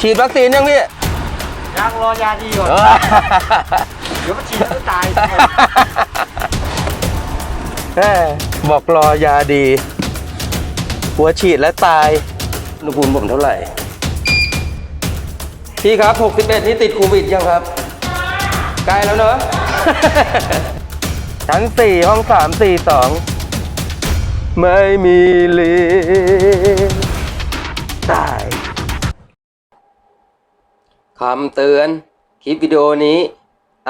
ฉีดวัคซีนยังพี่ยังรอยาดีก่อนเออเดี๋ยวมันฉีดแล้วตายแม่บอกรอยาดีหัวฉีดแล้วตายอุณหภูมิผมเท่าไหร่ พี่ครับ 61 นี่ติดโควิดยังครับ ใกล้แล้วเนอะ ชั้น 4 ห้อง 3 4 2 ไม่มีลิฟต์ตาย คำเตือน คลิปวิดีโอนี้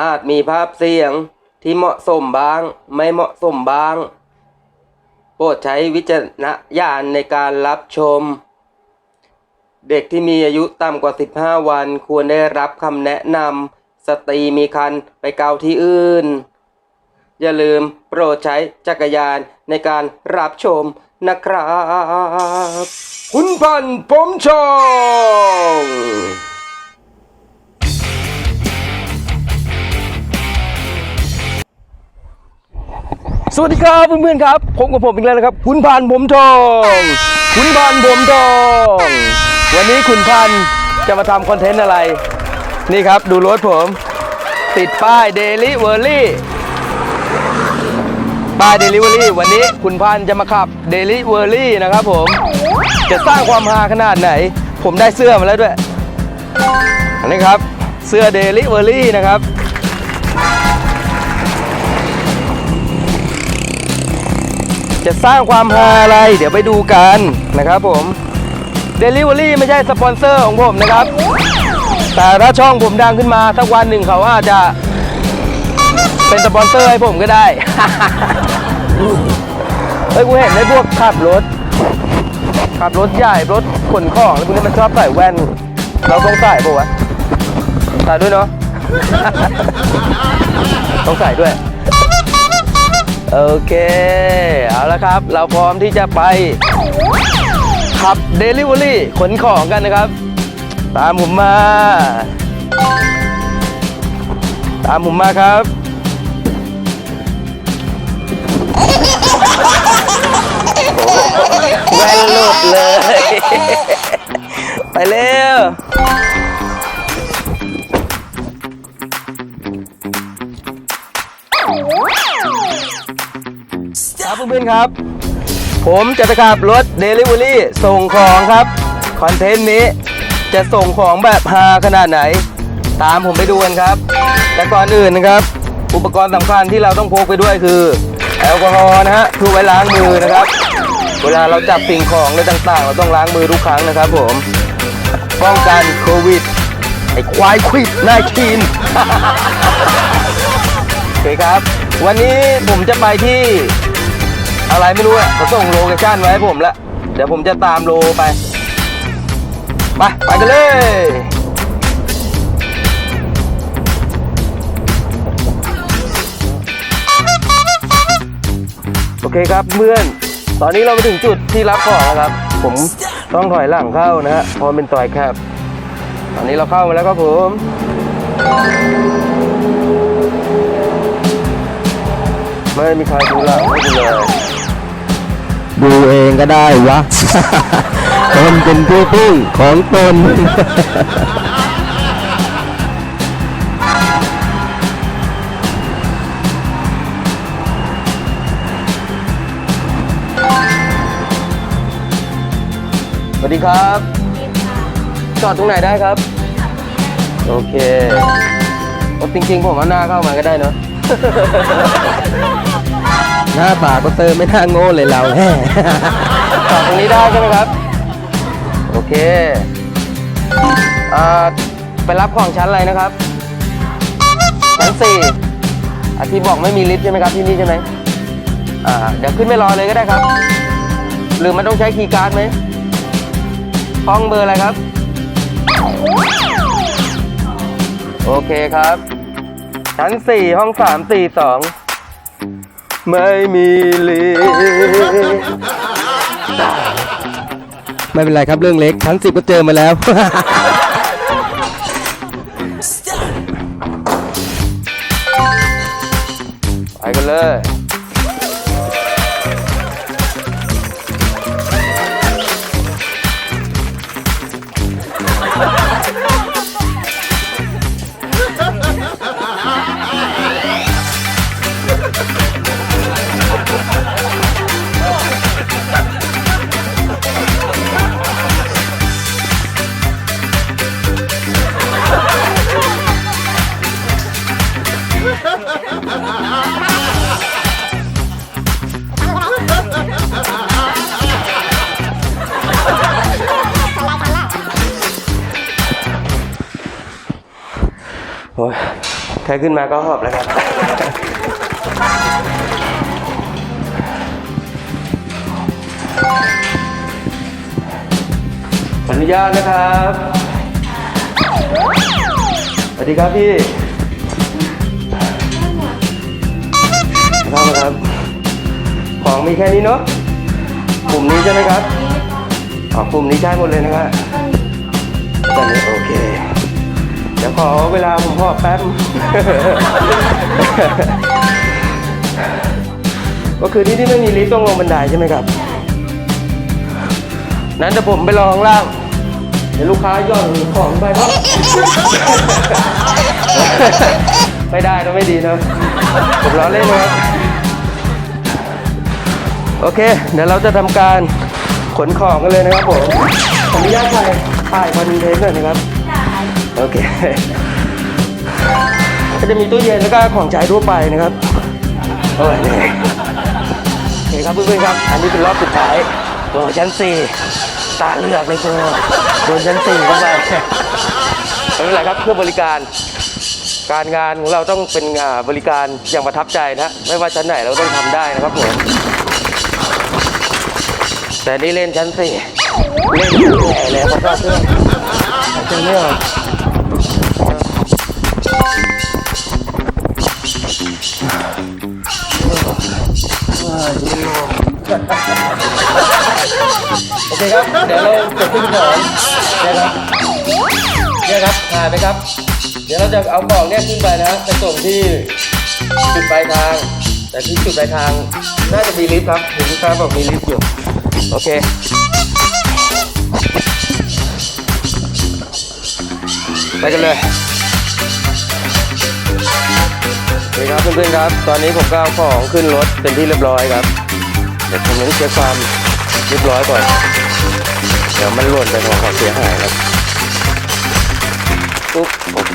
อาจมีภาพเสียงที่เหมาะสมบ้าง ไม่เหมาะสมบ้าง โปรดใช้วิจารณญาณในการรับชม เด็กที่มีอายุต่ำกว่า 15 วัน ควรได้รับคำแนะนำสตรีมีครรภ์ไปเกาที่อื่น อย่าลืมโปรดใช้จักรยานในการรับชมนะครับ คุณพันผมชอง สวัสดีครับเพื่อนๆครับพบกับผมอีกแล้วนะครับ คุณพันธ์ผมทองคุณพันธ์ผมทองวันนี้คุณพันธ์จะมาทำคอนเทนต์อะไร นี่ครับดูรถผม ติดป้ายเดลิเวอรี่ป้ายเดลิเวอรี่วันนี้คุณพันธ์จะมาขับเดลิเวอรี่นะครับผม จะสร้างความฮาขนาดไหน ผมได้เสื้อมาแล้วด้วยอันนี้ครับเสื้อเดลิเวอรี่นะครับ จะสร้างความฮาอะไรเดี๋ยวไปดูกันนะครับผม Delivery ไม่ใช่สปอนเซอร์ของผมนะครับ แต่ถ้าช่องผมดังขึ้นมาสักวันหนึ่งเขาอาจจะเป็นสปอนเซอร์ให้ผมก็ได้ เฮ้ยกูเห็นไอ้พวกขับรถ ขับรถใหญ่รถขนของแล้วพวกนี้มันชอบใส่แว่น เราต้องใส่ปะวะใส่ด้วยเนาะ ต้องใส่ด้วย โอเค เอาละครับ เราพร้อมที่จะไป ขับ Delivery ขนของกันนะครับ ตามผมมา ตามผมมาครับแว่นหลุดเลย ไปเร็ว ครับเพื่อนครับ ผมจะไปขับรถ Delivery ส่งของครับ คอนเทนต์นี้จะส่งของแบบฮาขนาดไหน ตามผมไปดูกันครับ แต่ก่อนอื่นนะครับ อุปกรณ์สำคัญที่เราต้องพกไปด้วยคือ แอลกอฮอล์นะฮะเพื่อไว้ล้างมือนะครับ เวลาเราจับสิ่งของอะไรต่างๆ เราต้องล้างมือทุกครั้งนะครับผมป้องกันโควิดไอ้ควายควิดนายคีนโอเคครับ วันนี้ผมจะไปที่ อะไรไม่รู้อะเขาส่งโลเคชั่นไว้ให้ผมละเดี๋ยวผมจะตามโลไปไปไปกันเลยโอเคครับเพื่อน ตอนนี้เรามาถึงจุดที่รับของแล้วครับ ผมต้องถอยหลังเข้านะฮะพราะมันเป็นซอยแคบตอนนี้เราเข้ามาแล้วครับผมไม่มีใครดูหลังให้กูเลย ดูเองก็ได้วะ ตนเป็นผู้พึ่งของตน สวัสดีครับ จอดตรงไหนได้ครับ โอเคโอ้จริงๆ ผมว่าหน้าเข้ามาก็ได้เนอะ หน้าปากก็เติมไม่น่าโง่เลยเราแฮ่จอดตรงนี้ได้ใช่ไหมครับ โอเคอ่าไปรับของชั้นอะไรนะครับ ชั้นสี่อาที่บอกไม่มีลิฟต์ใช่ไหมครับที่นี่ใช่ไหมอ่าเดี๋ยวขึ้นไปรอเลยก็ได้ครับ หรือมันต้องใช้คีย์การ์ดไหมห้องเบอร์อะไรครับ โอเคครับ ชั้นสี่ห้องสามสี่สอง ไม่มีลิฟต์ไม่เป็นไรครับเรื่องเล็กชั้นสิบก็เจอมาแล้ว ไปกันเลย ขึ้นมาก็หอบแล้วครับขออนุญาตนะครับ สวัสดีครับพี่เข้ามาครับ ของมีแค่นี้เนาะกลุ่มนี้ใช่ไหมครับ อ๋อกลุ่มนี้ใช้หมดเลยนะครับตอนนี้โอเค เดี๋ยวขอเวลาผมหอบแป๊บ ก็คือที่นี่ไม่มีลิฟต์ต้องลงบันไดใช่ไหมครับ นั้นเดี๋ยวผมไปรอข้างล่าง เดี๋ยวลูกค้าย่อนของไปเนาะไม่ได้นะไม่ดีนะ ผมล้อเล่นนะครับ โอเค เดี๋ยวเราจะทำการขนของกันเลยนะครับผมขออนุญาตถ่ายถ่ายคอนเทนต์หน่อยนะครับ โอเค ก็จะมีตู้เย็นแล้วก็ของใช้ทั่วไปนะครับ โอ้ยนื่โอเคครับเพื่อนๆครับ อันนี้เป็นรอบสุดท้ายตัวชั้นสี่ตาเลือกเลยคุณโดนชั้นสี่เข้าไปไม่เป็นไรครับเพื่อบริการ การงานของเราต้องเป็นบริการอย่างประทับใจนะไม่ว่าชั้นไหนเราต้องทำได้นะครับผมแต่นี่เล่นชั้นสี่เล่นอยู่แหล่เลยเพราะว่าเครื่องเครื่องเนี่ย เคครับ เดี๋ยวเราจะขึ้นของนะครับเนี่ยครับถ่ายไปครับ เดี๋ยวเราจะเอาของเนี่ยขึ้นไปนะไปส่งที่จุดปลายทาง แต่ที่จุดปลายทางน่าจะมีลิฟต์ครับเห็นลูกค้าบอกมีลิฟต์อยู่ โอเคไปกันเลยโอเคครับเพื่อนๆครับ ตอนนี้ผมก็เอาของขึ้นรถเป็นที่เรียบร้อยครับ เดี๋ยวผมต้องเช็คความเรียบร้อยก่อน เดี๋ยวมันหล่นไปของของเสียหายครับปุ๊บโอเค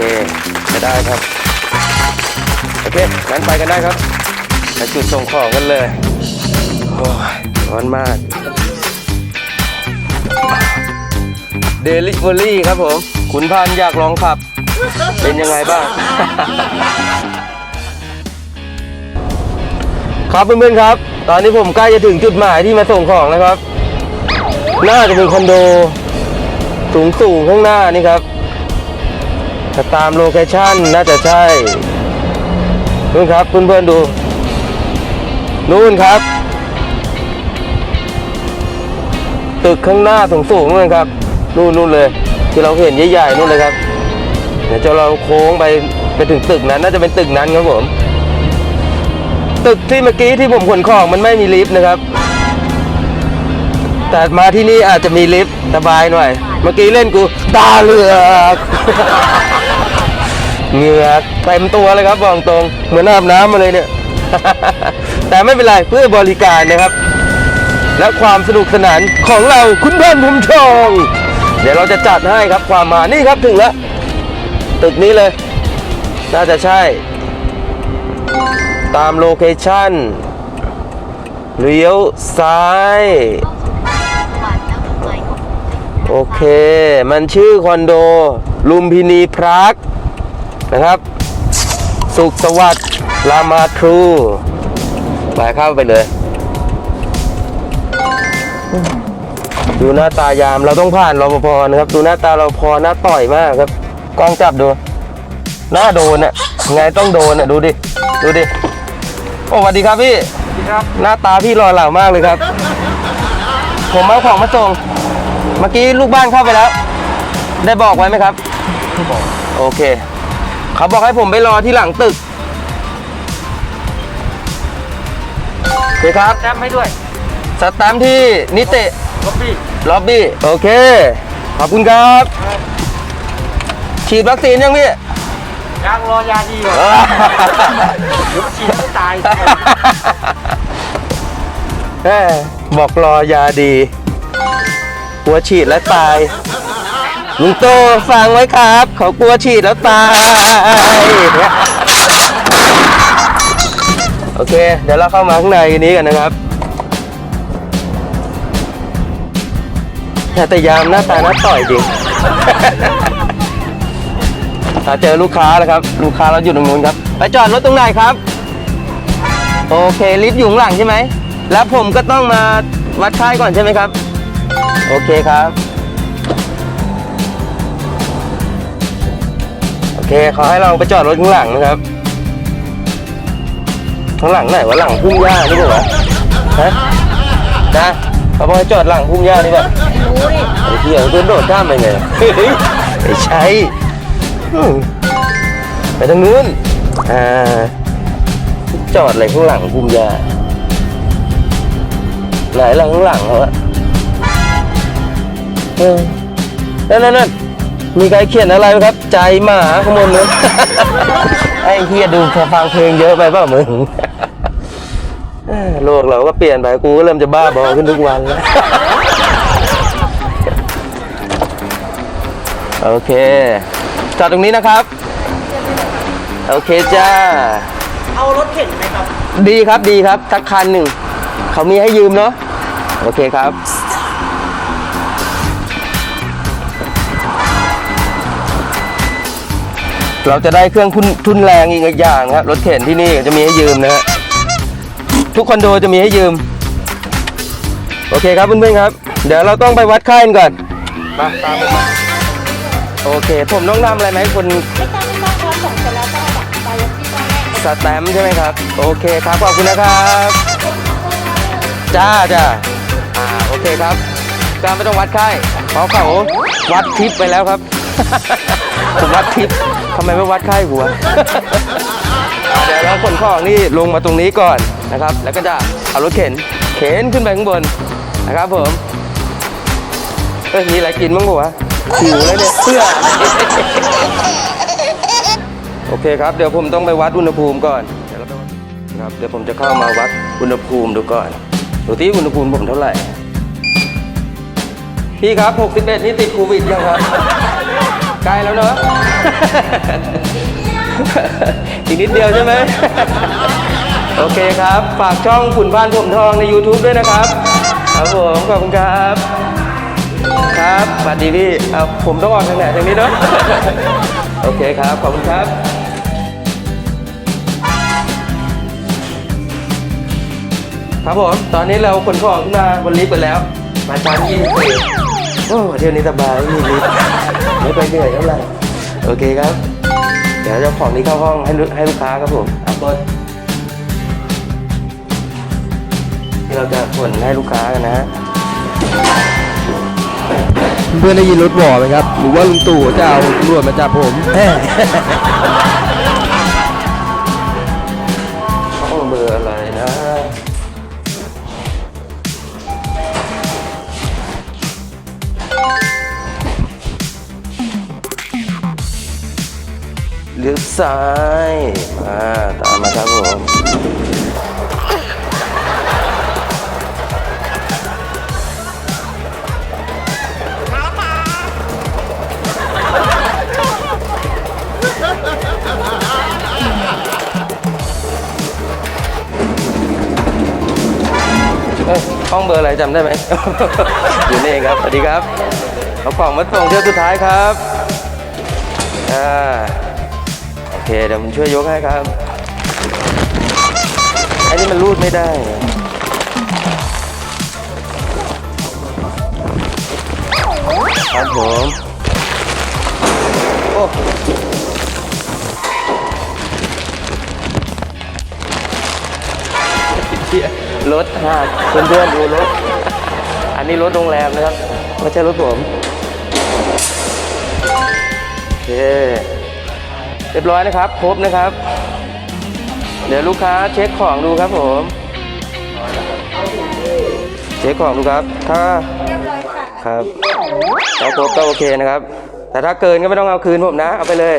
จะได้ครับโอเคงั้นไปกันได้ครับไปจุดส่งของกันเลยโอ้ยร้อนมากเดลิเวอรี่ครับผมขุนพันธ์อยากลองขับ เป็นยังไงบ้าง ครับเพื่อนๆครับ ตอนนี้ผมใกล้จะถึงจุดหมายที่มาส่งของแล้วครับ น่าจะเป็นคอนโดสูงสูงๆข้างหน้านี่ครับถ้าตามโลเคชั่นน่าจะใช่นู่นครับเพื่อนๆดู นู่นครับ ตึกข้างหน้าสูงๆนู่นครับ นู่นนู่นเลย ที่เราเห็นใหญ่ๆนู่นเลยครับ เดี๋ยวจะเราโค้งไปไปถึงตึกนั้นน่าจะเป็นตึกนั้นครับผม ตึกที่เมื่อกี้ที่ผมขนของมันไม่มีลิฟต์นะครับ แต่มาที่นี่อาจจะมีลิฟต์สบายหน่อย เมื่อกี้เล่นกูตาเหลือกเหงื่อเต็มตัวเลยครับบอกตรง เหมือนอาบน้ำมาเลยเนี่ย แต่ไม่เป็นไรเพื่อบริการนะครับ และความสนุกสนานของเราคุณเพื่อนภูมิชงเดี๋ยวเราจะจัดให้ครับความมานี่ครับถึงแล้วตึกนี้เลย น่าจะใช่ ตามโลเคชั่นเลี้ยวซ้าย โอเค มันชื่อคอนโด ลุมพินีพรักนะครับ สุขสวัสดิ์รามาทรูไปเข้าไปเลย ดูหน้าตายามเราต้องผ่านรปภนะครับ ดูหน้าตาเราพอหน้าต่อยมากครับกล้องจับดู หน้าโดนอะไงต้องโดนอะดูดิ ดูดิ โอ้สวัสดีครับพี่ครับหน้าตาพี่รอเหล่ามากเลยครับ ผมเอาของมาส่ง เมื่อกี้ลูกบ้านเข้าไปแล้ว ได้บอกไว้ไหมครับบอกโอเค เขาบอกให้ผมไปรอที่หลังตึกโอเคครับ แต้มให้ด้วยสแตมป์ที่นิติก๊อปปี้ล็อบบี้โอเค ขอบคุณครับ ฉีดวัคซีนยังพี่ยังรอยาดีก่อนเดี๋ยวฉีดไม่ตายแม่บอกรอยาดีก ลัวฉีดแล้วตายลุงโตฟังไว้ครับเขากลัวฉีดแล้วตายโอเค เดี๋ยวเราเข้ามาข้างในนี้กันนะครับแต่ยามหน้าตาหน้าต่อยจริงถ้าเจอลูกค้าแล้วครับ ลูกค้าเราอยู่ตรงนู้นครับ ไปจอดรถตรงไหนครับ โอเคลิฟต์อยู่ข้างหลังใช่ไหม แล้วผมก็ต้องมาวัดค่ายก่อนใช่ไหมครับ โอเคครับ โอเคเขาให้เราไปจอดรถข้างหลังนะครับ ข้างหลังไหนวะหลังพุ่มหญ้านี่เปล่าวะฮะนะเขาบอกให้จอดหลังพุ่มหญ้านี่ป่ะไอ้เหี้ยเพื่อนโดดข้ามไปไงเฮ้ยไม่ใช่อืมไปทางนู้นอ่าจอดอะไรข้างหลังพุ่มหญ้าไหนหลังข้างหลังเขาอะ เออนั่นนั่นนั่นมีใครเขียนอะไรไหมครับ ใจหมาขโมยนู้นไอ้เฮียดูฟังเพลงเยอะไปเปล่ามึงเอ้อโลกเราก็เปลี่ยนไปกูก็เริ่มจะบ้าบอขึ้นทุกวันแล้ว โอเคจอดตรงนี้นะครับ โอเคจ้า เอารถเข็นไหมครับ ดีครับดีครับสักคันหนึ่ง เขามีให้ยืมเนาะโอเคครับ เราจะได้เครื่องทุนทุนแรงอีกอย่างครับรถเข็นที่นี่จะมีให้ยืมนะฮะทุกคอนโดจะมีให้ยืม โอเคครับเพื่อนๆครับ เดี๋ยวเราต้องไปวัดค่ายกันก่อนมาตามผมาโอเค ผมต้องนำอะไรไหมคนไม่ต้องไม่ต้องพอส่งเสร็จแล้วก็แบบไปที่บ้านแม่สแตมป์ใช่ไหมครับ โอเคครับขอบคุณนะครับจ้าจ้าอ่าโอเคครับก็ไม่ต้องวัดไข้เพราะเขาวัดทิปไปแล้วครับ ผมวัดทิปทำไมไม่วัดไข้หัวอ่าเดี๋ยวเราขนของนี่ลงมาตรงนี้ก่อนนะครับ แล้วก็จะเอารถเข็น เข็นขึ้นไปข้างบนนะครับผมเอ้ยมีอะไรกินบ้างปะวะหิวแล้วเนี่ยเพื่อโอเคครับ เดี๋ยวผมต้องไปวัดอุณหภูมิก่อนเดี๋ยวเราไปวัดครับเดี๋ยวผมจะเข้ามาวัดอุณหภูมิดูก่อนดูที่อุณหภูมิผมเท่าไหร่พี่ครับ 61 นี่ติดโควิดยังครับ ใกล้แล้วเนอะอีกนิดเดียวใช่ไหมโอเคครับ ฝากช่องขุนพานผมทองใน YouTube ด้วยนะครับ ครับผมขอบคุณครับ ครับสวัสดีพี่เอาผมต้องออกทางไหนทางนี้เนาะโอเคครับ ขอบคุณครับครับผม ตอนนี้เราขนของขึ้นมาบนลิฟต์ไปแล้ว มาชั้นยี่สิบสี่โอ้เที่ยวนี้สบายมีลิฟต์ ไม่ไปเหนื่อยเท่าไหร่โอเคครับ เดี๋ยวจะเอาของนี้เข้าห้องให้ลูกให้ลูกค้าครับผมอะกดที่เราจะขนให้ลูกค้ากันนะฮะเพื่อนได้ยินรถหวอไหมครับ หรือว่าลุงตู่จะเอาตำรวจมาจับผม เลี้ยวซ้ายมาตามมาครับผมห้องเบอร์อะไรจำได้ไหม อยู่นี่เองครับ สวัสดีครับ เอาของมาส่งเที่ยวสุดท้ายครับ อ่า เคเดี๋ยวผมช่วยยกให้ครับไอ้นี่มันรูดไม่ได้ ครับผมโอ้เียรถหักเพื่อนๆดูรถ อันนี้รถโรงแรมนะครับ ไม่ใช่รถผม โอเค เรียบร้อยนะครับ ครบนะครับ เดี๋ยวลูกค้าเช็คของดูครับผม เช็คของดูครับ ถ้าครับถ้าครบก็โอเคนะครับ แต่ถ้าเกินก็ไม่ต้องเอาคืนผมนะ เอาไปเลย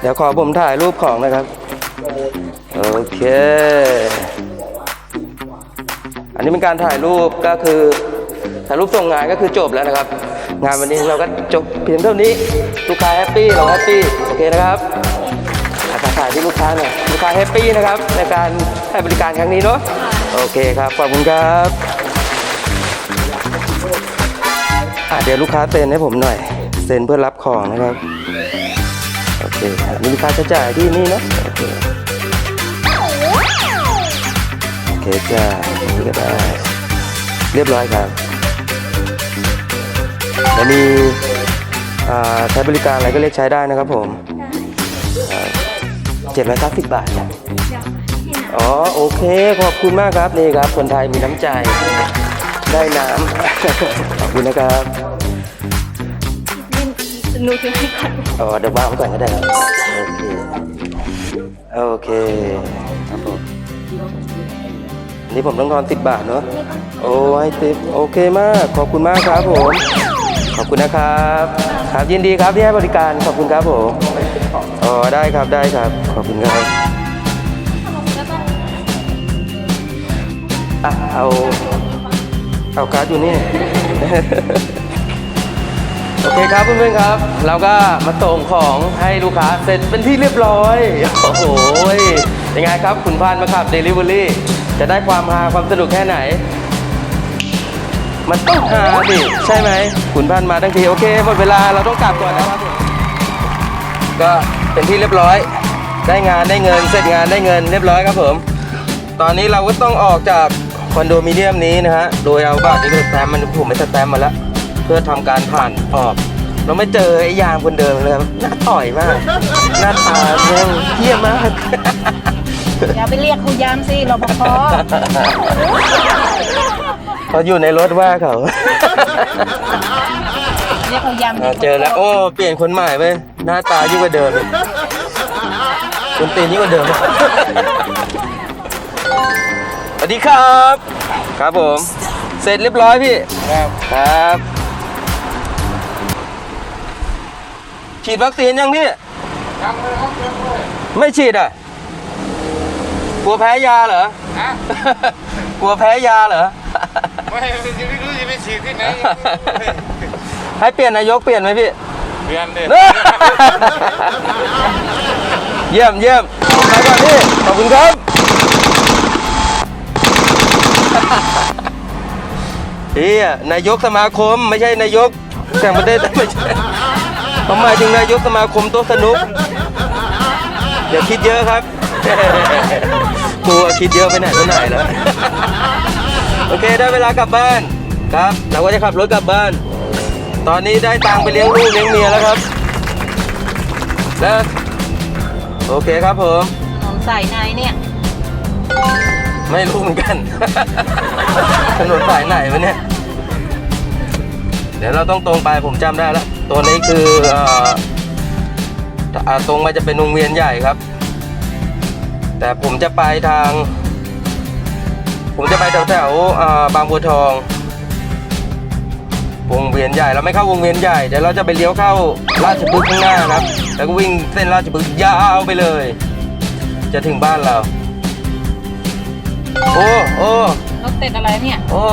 เดี๋ยวขอผมถ่ายรูปของนะครับ โอเค อันนี้เป็นการถ่ายรูปก็คือ ถ่ายรูปส่งงานก็คือจบแล้วนะครับ งานวันนี้เราก็จบเพียงเท่านี้ ลูกค้าแฮปปี้เราแฮปปี้โอเคนะครับอาจจะถ่ายที่ลูกค้าหน่อยลูกค้าแฮปปี้นะครับ ในการให้บริการครั้งนี้เนาะโอเคครับขอบคุณครับเดี๋ยวลูกค้าเซ็นให้ผมหน่อย เซ็นเพื่อรับของนะครับโอเคนี่ลูกค้าจะจ่ายที่นี่นะโอเคโอเคจ้าอย่างนี้ก็ได้ เรียบร้อยครับ แล้วมีอ่าใช้บริการอะไรก็เรียกใช้ได้นะครับผมเจ็ดร้อยเก้าสิบบาทจ้ะอ๋อโอเค ขอบคุณมากครับนี่ครับ คนไทยมีน้ำใจ ได้น้ำขอบคุณนะครับหนูถือให้ก่อนอ๋อเดี๋ยววางไว้ก่อนก็ได้ครับโอเคโอเคครับผมอันนี้ผมต้องทอนสิบบาทเนาะโอ้ให้ติปโอเคมาก ขอบคุณมากครับผม ขอบคุณนะครับ ครับยินดีครับที่ให้บริการขอบคุณครับผมอ๋อได้ครับได้ครับ ขอบคุณครับอะเอาเอาการ์ดอยู่นี่ โอเคครับเพื่อนๆครับ เราก็มาส่งของให้ลูกค้าเสร็จเป็นที่เรียบร้อย โอ้โหยังไงครับ คุณพานมาขับ Delivery จะได้ความฮาความสนุกแค่ไหน มันต้องฮาดิใช่ไหมคุณพันมาทั้งทีโอเคหมดเวลาเราต้องกลับก่อนนะครับผมก็เป็นที่เรียบร้อย ได้งานได้เงินเสร็จงานได้เงินเรียบร้อยครับผม ตอนนี้เราก็ต้องออกจากคอนโดมิเนียมนี้นะฮะโดยเอาบัตรนี้ไปสแตมป์มันผมไปสแตมป์มาแล้วเพื่อทำการผ่านออก เราไม่เจอไอ้ยามคนเดิมเลยครับหน้าต่อยมาก หน้าตาเยี่ยมเยี่ยมมากอย่าไปเรียกครูยามสิรปภ เขาอยู่ในรถว่าเขาเรียกครูยามอ่าเจอแล้ว โอ้เปลี่ยนคนใหม่ไปหน้าตายิ่งกว่าเดิมอีกคนตีนยิ่งกว่าเดิมสวัสดีครับ ครับผม เสร็จเรียบร้อยพี่ ครับครับ ฉีดวัคซีนยังพี่ ยังเลยครับยังเลยไม่ฉีดอะกลัวแพ้ยาเหรอ ฮะ กลัวแพ้ยาเหรอ ไม่ไม่รู้จะไปฉีดที่ไหนให้เปลี่ยนนายกเปลี่ยนไหมพี่เรียนเด็เยี่ยมเยี่ยมไปก่อนพี่ ขอบคุณครับเฮียนายกสมาคมไม่ใช่นายกแห่งประเทศไม่ใช่ผมหมายถึงนายกสมาคมโต๊ะสนุกอย่าคิดเยอะครับ กลัวคิดเยอะไปไหนไปไหนแล้ว โอเคได้เวลากลับบ้านครับ เราก็จะขับรถกลับบ้าน ตอนนี้ได้ตังค์ไปเลี้ยงลูกเลี้ยงเมียแล้วครับ แล้วโอเคครับผมของใส่ในเนี่ย ไม่รู้เหมือนกัน ถนนสายไหนวะเนี่ย เดี๋ยวเราต้องตรงไปผมจำได้แล้ว ตัวนี้คือเอ่ออ่าตรงมาจะเป็นวงเวียนใหญ่ครับ แต่ผมจะไปทาง ผมจะไปแถวแถวๆอ่าบางบัวทอง วงเวียนใหญ่เราไม่เข้าวงเวียนใหญ่เดี๋ยวเราจะไปเลี้ยวเข้าราชพฤกษ์ข้างหน้าครับ แล้วก็วิ่งเส้นราชพฤกษ์ยาวไปเลย จะถึงบ้านเรา โอ้โอ้รถติดอะไรเนี่ย โอ้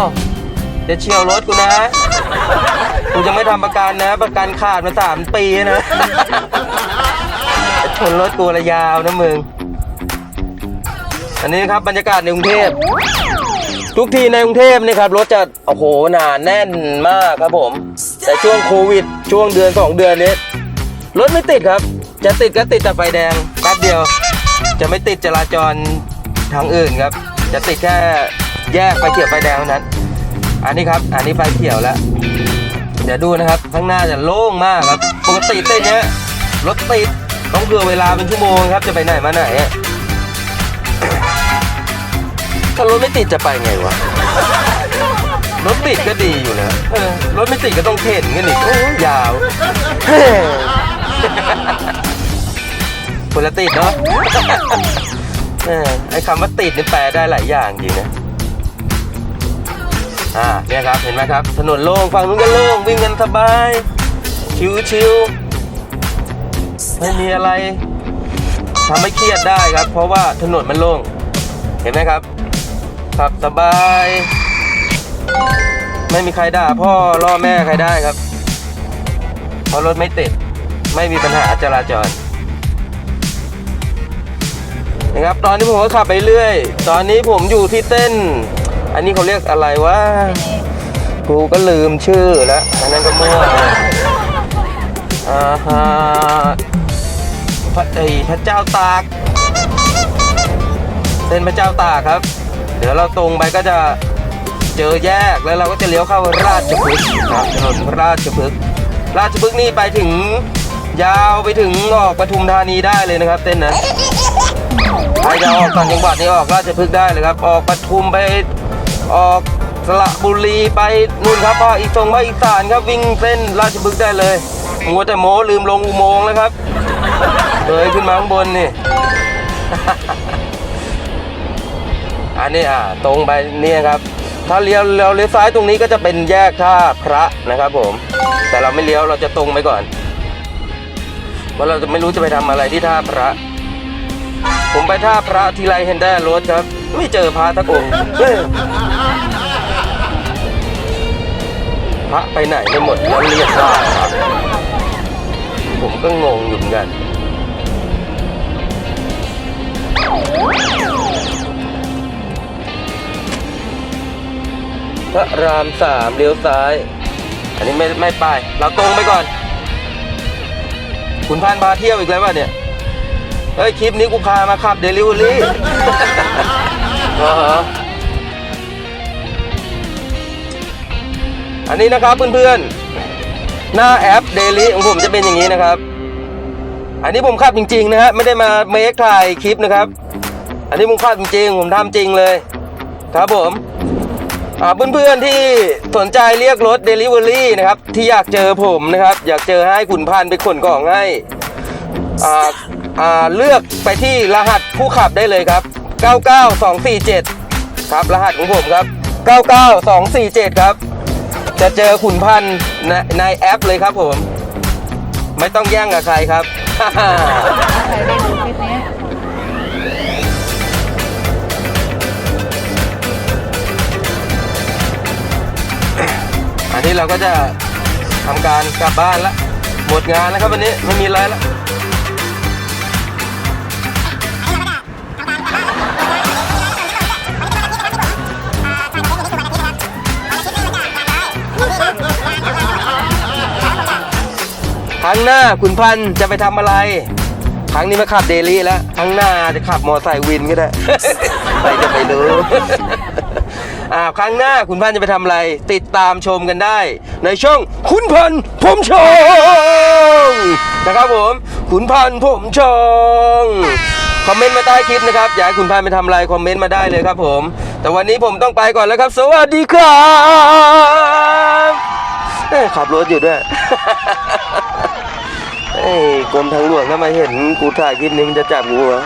จะเฉียวรถกูนะ กูจะไม่ทำประกันนะ ประกันขาดมาสามปีนะชนรถกูระยาวนะมึง อันนี้ครับบรรยากาศในกรุงเทพทุกทีในกรุงเทพนี่ครับรถจะโอ้โหหนาแน่นมากครับผม แต่ช่วงโควิด ช่วงเดือนสองเดือนนี้รถไม่ติดครับ จะติดก็ติดแต่ไฟแดงแป๊บเดียว จะไม่ติดจราจรทางอื่นครับ จะติดแค่แยกไฟเขียวไฟแดงเท่านั้น อันนี้ครับอันนี้ไฟเขียวแล้ว เดี๋ยวดูนะครับข้างหน้าจะโล่งมากครับปกติเส้นเนี้ยรถติดต้องเผื่อเวลาเป็นชั่วโมงครับจะไปไหนมาไหน ถ้ารถไม่ติดจะไปไงวะ รถติดก็ดีอยู่นะเออรถไม่ติดก็ต้องเข็นกันอีกโอ้ยยาวเฮ้คนละติดเนาะเออไอ้คำว่าติดนี่แปลได้หลายอย่างจริงนะ อ่าเนี่ยครับเห็นไหมครับ ถนนโล่งฝั่งนู้นก็โล่งวิ่งกันสบาย ชิวๆไม่มีอะไรทำให้เครียดได้ครับ เพราะว่าถนนมันโล่งเห็นไหมครับ ขับสบาย ไม่มีใครด่าพ่อล่อแม่ใครได้ครับ เพราะรถไม่ติด ไม่มีปัญหาจราจรนะครับ ตอนนี้ผมก็ขับไปเรื่อย ตอนนี้ผมอยู่ที่เต้น อันนี้เขาเรียกอะไรวะครูก็ลืมชื่อแล้ว อันนั้นก็มั่วอ่าฮะพระเอยพระเจ้าตากเส้นพระเจ้าตากครับ เดี๋ยวเราตรงไปก็จะเจอแยกแล้วเราก็จะเลี้ยวเข้าราชพฤกษ์ครับถนนราชพฤกษ์ราชพฤกษ์นี่ไปถึงยาวไปถึงออกปทุมธานีได้เลยนะครับเส้นนั้นใครจะออกต่างจังหวัดนี่ออกราชพฤกษ์ได้เลยครับ ออกปทุมไปออกสระบุรีไปนู่นครับภาคอีสงภาคอีสานครับวิ่งเส้นราชพฤกษ์ได้เลยมัวแต่โม้ลืมลงอุโมงค์แล้วครับเลยขึ้นมาข้างบนนี่ อันนี้อ่าตรงไปเนี่ยครับ ถ้าเลี้ยวเราเลี้ยวซ้ายตรงนี้ก็จะเป็นแยกท่าพระนะครับผม แต่เราไม่เลี้ยวเราจะตรงไปก่อนเพราะเราจะไม่รู้จะไปทำอะไรที่ท่าพระ ผมไปท่าพระทีไรเห็นแต่รถครับ ไม่เจอพระทักองค์พระไปไหนไม่หมดแล้วเรียกว่าพระผมก็งงอยู่เหมือนกัน พระรามสามเลี้ยวซ้าย อันนี้ไม่ไม่ไปเราตรงไปก่อน คุณพานพาเที่ยวอีกแล้วป่ะเนี่ย เฮ้ย คลิปนี้กูพามาขับเดลิเวอรี่อันนี้นะครับเพื่อนๆ หน้าแอปเดลิของผมจะเป็นอย่างนี้นะครับ อันนี้ผมขับจริง ๆ นะฮะ ไม่ได้มาเมคถ่ายคลิปนะครับ อันนี้ผมขับจริงๆ ผมทำจริงเลย ครับผม เพื่อนๆที่สนใจเรียกรถ Delivery นะครับ ที่อยากเจอผมนะครับ อยากเจอให้ขุนพันไปขนกล่องให้อ่าอ่าเลือกไปที่รหัสผู้ขับได้เลยครับ 99247 ครับ รหัสของผมครับ 99247 ครับ จะเจอขุนพันในในแอปเลยครับผม ไม่ต้องแย่งกับใครครับใครได้ดูคลิปนี้ อันนี้เราก็จะทำการกลับบ้านละหมดงานแล้วครับวันนี้ไม่มีอะไรล้วครั้งหน้าคุณพันจะไปทำอะไร ครั้งนี้มาขับเดลี่แล้ว ครั้งหน้าจะขับมอไซค์วินก็ได้ ใครจะไปรู้ อ่าครั้งหน้าคุณพันธ์จะไปทำอะไร ติดตามชมกันได้ ในช่องคุณพันธ์ผมชงนะครับผมคุณพันธ์ผมชงคอมเมนต์มาใต้คลิปนะครับอยากให้คุณพันธ์ไปทำอะไรคอมเมนต์มาได้เลยครับผม แต่วันนี้ผมต้องไปก่อนแล้วครับ สวัสดีครับเอ้ยขับรถอยู่ด้วย เอ้ยกรมทางหลวงถ้ามาเห็นกูถ่ายคลิปนี้มันจะจับกูเหรอ